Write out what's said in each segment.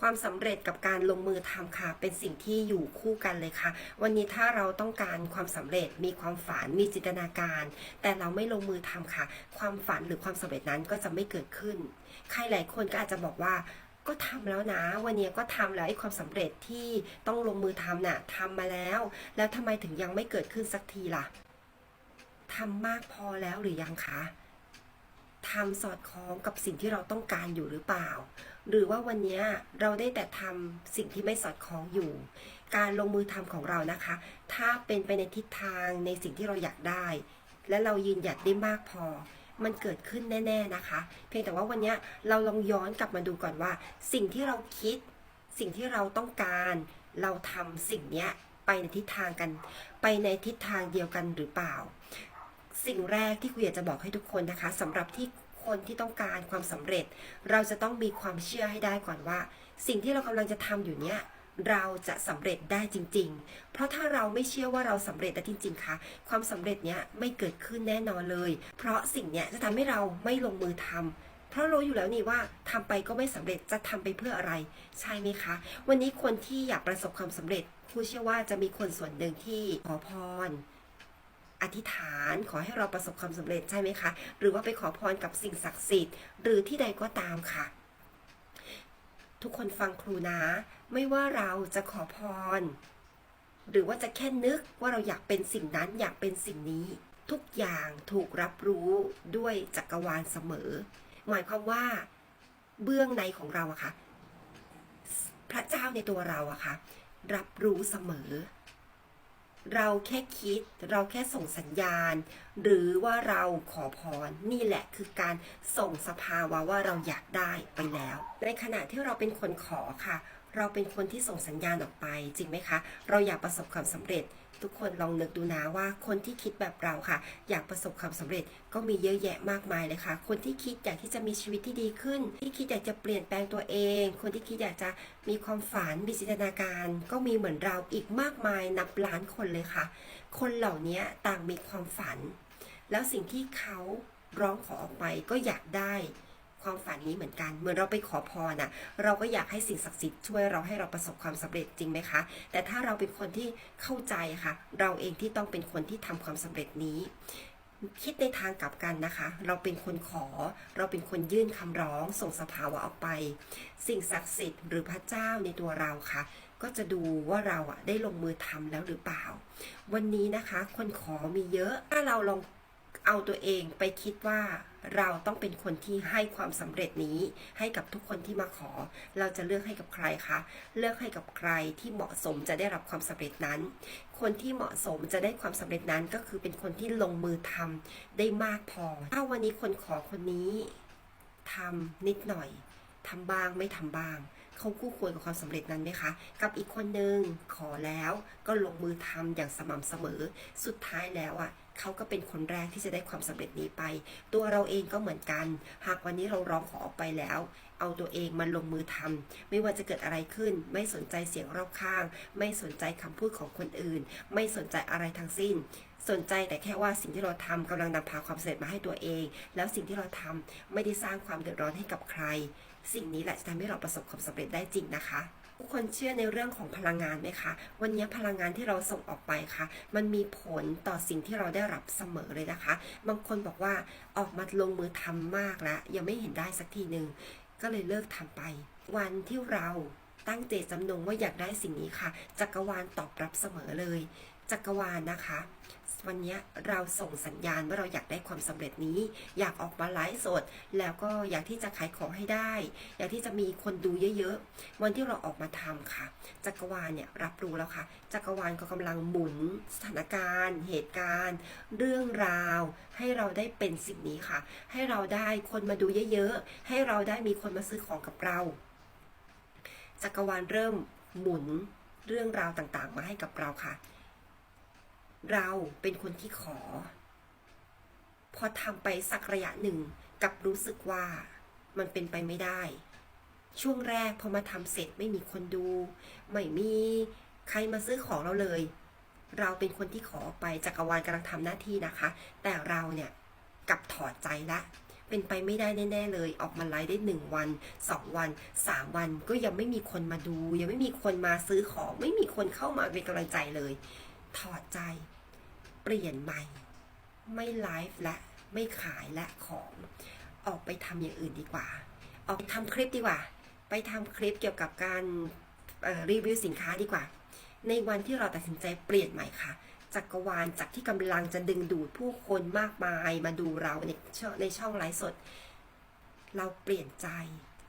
ความสำเร็จกับการลงมือทำค่ะ เป็นสิ่งที่อยู่คู่กันเลยค่ะ วันนี้ถ้าเราต้องการความสำเร็จมีความฝันมีจินตนาการ แต่เราไม่ลงมือทำค่ะ ความฝันหรือความสำเร็จนั้นก็จะไม่เกิดขึ้น ใครหลายคนก็อาจจะบอกว่าก็ทำแล้วนะ วันนี้ก็ทำแล้วไอ้ความสำเร็จที่ต้องลงมือทำน่ะทำมาแล้ว แล้วทำไมถึงยังไม่เกิดขึ้นสักทีล่ะทำมากพอแล้วหรือยังคะ ทำสอดคล้องกับสิ่งที่เราต้องการอยู่หรือเปล่า หรือว่าวันนี้เราได้แต่ทำสิ่งที่ไม่สอดคล้องอยู่ การลงมือทำของเรานะคะ ถ้าเป็นไปในทิศทางในสิ่งที่เราอยากได้ และเรายืนหยัดได้มากพอ มันเกิดขึ้นแน่ ๆนะคะ เพียงแต่ว่าวันนี้เราลองย้อนกลับมาดูก่อนว่า สิ่งที่เราคิด สิ่งที่เราต้องการ เราทำสิ่งนี้ไปในทิศทางกัน ไปในทิศทางเดียวกันหรือเปล่า สิ่งแรกที่คุยอยากจะบอกให้ทุกคนนะคะสำหรับที่คนที่ต้องการความสำเร็จ เราจะต้องมีความเชื่อให้ได้ก่อนว่า สิ่งที่เรากำลังจะทำอยู่เนี้ยเราจะสำเร็จได้จริง ๆ เพราะถ้าเราไม่เชื่อว่าเราสำเร็จได้จริง ๆ ค่ะ ความสำเร็จเนี้ยไม่เกิดขึ้นแน่นอนเลย เพราะสิ่งเนี้ยจะทำให้เราไม่ลงมือทำเพราะรู้อยู่แล้วนี่ว่าทำไปก็ไม่สำเร็จจะทำไปเพื่ออะไร ใช่ไหมคะ วันนี้คนที่อยากประสบความสำเร็จผู้เชื่อว่าจะมีคนส่วนหนึ่งที่ขอพร ธิษฐานขอให้เราประสบความสำเร็จใช่ไหมคะ หรือว่าไปขอพรกับสิ่งศักดิ์สิทธิ์ หรือที่ใดก็ตามค่ะ ทุกคนฟังครูนะ ไม่ว่าเราจะขอพร หรือว่าจะแค่นึกว่าเราอยากเป็นสิ่งนั้นอยากเป็นสิ่งนี้ ทุกอย่างถูกรับรู้ด้วยจักรวาลเสมอ หมายความว่าเบื้องในของเราอะค่ะ พระเจ้าในตัวเราอะค่ะ รับรู้เสมอ เราแค่คิดเราแค่ส่งสัญญาณ หรือว่าเราขอพรนี่แหละคือการส่งสภาวะว่าเราอยากได้ไปแล้ว ในขณะที่เราเป็นคนขอค่ะ เราเป็นคนที่ส่งสัญญาณออกไป จริงไหมคะ เราอยากประสบความสำเร็จ ทุกคนลองนึกดูนะว่าคนที่คิดแบบเราค่ะ อยากประสบความสำเร็จก็มีเยอะแยะมากมายเลยค่ะ คนที่คิดอยากที่จะมีชีวิตที่ดีขึ้น ที่คิดอยากจะเปลี่ยนแปลงตัวเอง คนที่คิดอยากจะมีความฝันมีจินตนาการ ก็มีเหมือนเราอีกมากมายนับล้านคนเลยค่ะ คนเหล่านี้ต่างมีความฝัน แล้วสิ่งที่เขาร้องขอออกไปก็อยากได้ ความฝันนี้เหมือนกัน เหมือนเราไปขอพรน่ะเราก็อยากให้สิ่งศักดิ์สิทธิ์ช่วยเราให้เราประสบความสำเร็จจริงไหมคะ แต่ถ้าเราเป็นคนที่เข้าใจค่ะ เราเองที่ต้องเป็นคนที่ทำความสำเร็จนี้คิดในทางกลับกันนะคะ เราเป็นคนขอ เราเป็นคนยื่นคำร้อง ส่งสภาวะออกไป สิ่งศักดิ์สิทธิ์หรือพระเจ้าในตัวเราค่ะ ก็จะดูว่าเราอะได้ลงมือทำแล้วหรือเปล่า วันนี้นะคะ คนขอมีเยอะ ถ้าเราลอง เอาตัวเองไปคิดว่าเราต้องเป็นคนที่ให้ความสำเร็จนี้ให้กับทุกคนที่มาขอ เราจะเลือกให้กับใครคะ เลือกให้กับใครที่เหมาะสมจะได้รับความสำเร็จนั้น คนที่เหมาะสมจะได้ความสำเร็จนั้นก็คือเป็นคนที่ลงมือทำได้มากพอ ถ้าวันนี้คนขอคนนี้ทำนิดหน่อยทำบ้างไม่ทำบ้างเขาคู่ควรกับความสำเร็จนั้นไหมคะ กับอีกคนหนึ่งขอแล้วก็ลงมือทำอย่างสม่ำเสมอ สุดท้ายแล้วอะ เขาก็เป็นคนแรกที่จะได้ความสำเร็จนี้ไป ตัวเราเองก็เหมือนกัน หากวันนี้เราร้องขอออกไปแล้ว เอาตัวเองมาลงมือทำไม่ว่าจะเกิดอะไรขึ้น ไม่สนใจเสียงรอบข้าง ไม่สนใจคำพูดของคนอื่น ไม่สนใจอะไรทั้งสิ้น สนใจแต่แค่ว่าสิ่งที่เราทำกำลังนำพาความสำเร็จมาให้ตัวเอง แล้วสิ่งที่เราทำไม่ได้สร้างความเดือดร้อนให้กับใคร สิ่งนี้แหละจะทำให้เราประสบความสำเร็จได้จริงนะคะ ทุกคนเชื่อในเรื่องของพลังงานไหมคะ วันนี้พลังงานที่เราส่งออกไปค่ะ มันมีผลต่อสิ่งที่เราได้รับเสมอเลยนะคะ บางคนบอกว่าออกมาลงมือทำมากแล้ว ยังไม่เห็นได้สักทีหนึ่งก็เลยเลิกทำไป วันที่เราตั้งเจตจำนงว่าอยากได้สิ่งนี้ค่ะจักรวาลตอบรับเสมอเลย จักรวาลนะคะ วันนี้เราส่งสัญญาณว่าเราอยากได้ความสำเร็จนี้ อยากออกมาไลฟ์สด แล้วก็อยากที่จะขายของให้ได้ อยากที่จะมีคนดูเยอะๆ วันที่เราออกมาทำค่ะ จักรวาลเนี่ยรับรู้แล้วค่ะ จักรวาลก็กำลังหมุนสถานการณ์ เหตุการณ์ เรื่องราว ให้เราได้เป็นสิ่งนี้ค่ะ ให้เราได้คนมาดูเยอะๆ ให้เราได้มีคนมาซื้อของกับเรา จักรวาลเริ่มหมุนเรื่องราวต่างๆ มาให้กับเราค่ะ เราเป็นคนที่ขอ พอทำไปสักระยะหนึ่งกับรู้สึกว่ามันเป็นไปไม่ได้ ช่วงแรกพอมาทำเสร็จไม่มีคนดู ไม่มีใครมาซื้อของเราเลย เราเป็นคนที่ขอไปจักรวาลกำลังทำหน้าที่นะคะ แต่เราเนี่ยกับถอดใจละเป็นไปไม่ได้แน่ ๆ เลย ออกมาไลฟ์ได้หนึ่งวันสองวันสามวัน ก็ยังไม่มีคนมาดู ยังไม่มีคนมาซื้อของ ไม่มีคนเข้ามาเป็นกำลังใจเลย ถอดใจ เปลี่ยนใหม่ ไม่ไลฟ์และไม่ขายและของออกไปทำอย่างอื่นดีกว่า ออกไปทำคลิปดีกว่า ไปทำคลิปเกี่ยวกับการรีวิวสินค้าดีกว่า ในวันที่เราตัดสินใจเปลี่ยนใหม่ค่ะจักรวาลจากที่กำลังจะดึงดูดผู้คนมากมายมาดูเราในช่องในช่องไลฟ์สด เราเปลี่ยนใจ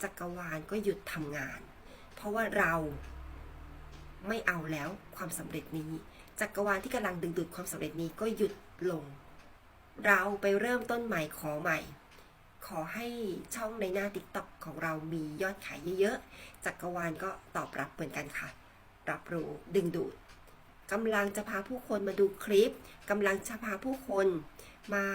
จักรวาลก็หยุดทำงาน เพราะว่าเรา ไม่เอาแล้วความสำเร็จนี้ จักรวาลที่กำลังดึงดูดความสำเร็จนี้ก็หยุดลง เราไปเริ่มต้นใหม่ขอใหม่ ขอให้ช่องในหน้า t ิ k t o k ของเรามียอดขายเยอะๆ จักรวาลก็ตอบรับเหมือนกันค่ะ รับรู้ดึงดูดกำลังจะพาผู้คนมาดูคลิปกำลังจะพาผู้คนมา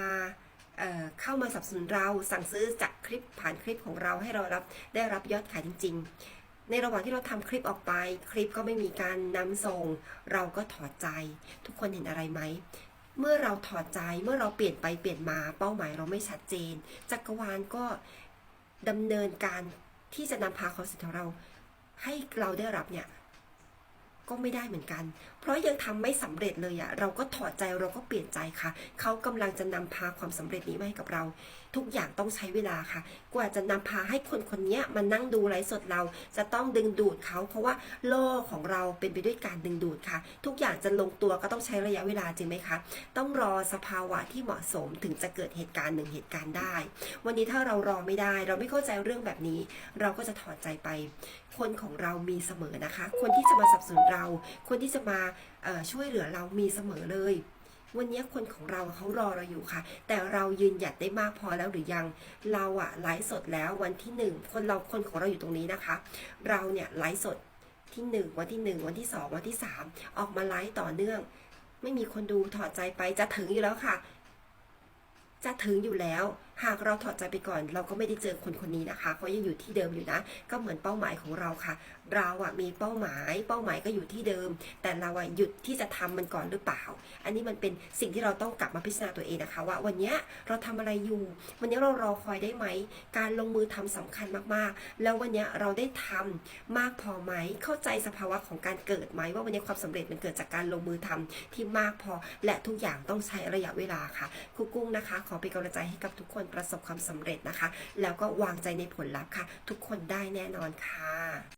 เเข้ามาสนับสนุนเราสั่งซื้อจากคลิปผ่านคลิปของเราให้เรารับได้รับยอดขายจริง ๆ ในระหว่างที่เราทำคลิปออกไป คลิปก็ไม่มีการนำส่ง เราก็ถอดใจ ทุกคนเห็นอะไรไหม เมื่อเราถอดใจเมื่อเราเปลี่ยนไปเปลี่ยนมาเป้าหมายเราไม่ชัดเจน จักรวาลก็ดำเนินการที่จะนำพาความสุขของเรา ให้เราได้รับเนี่ย ก็ไม่ได้เหมือนกัน เพราะยังทำไม่สำเร็จเลยอะเราก็ถอดใจเราก็เปลี่ยนใจค่ะ เขากำลังจะนำพาความสำเร็จนี้มาให้กับเรา ทุกอย่างต้องใช้เวลาค่ะ กว่าจะนำพาให้คนคนนี้มานั่งดูไลฟ์สดเรา จะต้องดึงดูดเขาเพราะว่าโลกของเราเป็นไปด้วยการดึงดูดค่ะ ทุกอย่างจะลงตัวก็ต้องใช้ระยะเวลาจริงไหมคะ ต้องรอสภาวะที่เหมาะสมถึงจะเกิดเหตุการณ์หนึ่งเหตุการณ์ได้ วันนี้ถ้าเรารอไม่ได้ เราไม่เข้าใจเรื่องแบบนี้ เราก็จะถอดใจไป คนของเรามีเสมอนะคะ คนที่จะมาสนับสนุนเรา คนที่จะมาช่วยเหลือเรามีเสมอเลย วันนี้คนของเราเขารอเราอยู่ค่ะ แต่เรายืนหยัดได้มากพอแล้วหรือยัง เราอะไลฟ์สดแล้ววันที่หนึ่งคนเราคนของเราอยู่ตรงนี้นะคะ เราเนี่ยไลฟ์สดที่หนึ่งวันที่หนึ่งวันที่สองวันที่สามออกมาไลฟ์ต่อเนื่อง ไม่มีคนดูถอดใจไปจะถึงอยู่แล้วค่ะ จะถึงอยู่แล้ว หากเราถอดใจไปก่อน เราก็ไม่ได้เจอคนคนนี้นะคะเขายังอยู่ที่เดิมอยู่นะ ก็เหมือนเป้าหมายของเราค่ะ เราอะมีเป้าหมาย เป้าหมายก็อยู่ที่เดิม แต่เราอะหยุดที่จะทำมันก่อนหรือเปล่า อันนี้มันเป็นสิ่งที่เราต้องกลับมาพิจารณาตัวเองนะคะ ว่าวันนี้เราทำอะไรอยู่ วันนี้เรารอคอยได้ไหม การลงมือทำสำคัญมากๆ แล้ววันนี้เราได้ทำมากพอไหม เข้าใจสภาวะของการเกิดไหมว่าวันนี้ความสำเร็จมันเกิดจากการลงมือทำที่มากพอ และทุกอย่างต้องใช้ระยะเวลาค่ะครูกุ้งนะคะ ขอเป็นกำลังใจให้กับทุกคนคนประสบความสำเร็จนะคะ แล้วก็วางใจในผลลัพธ์ค่ะ ทุกคนได้แน่นอนค่ะ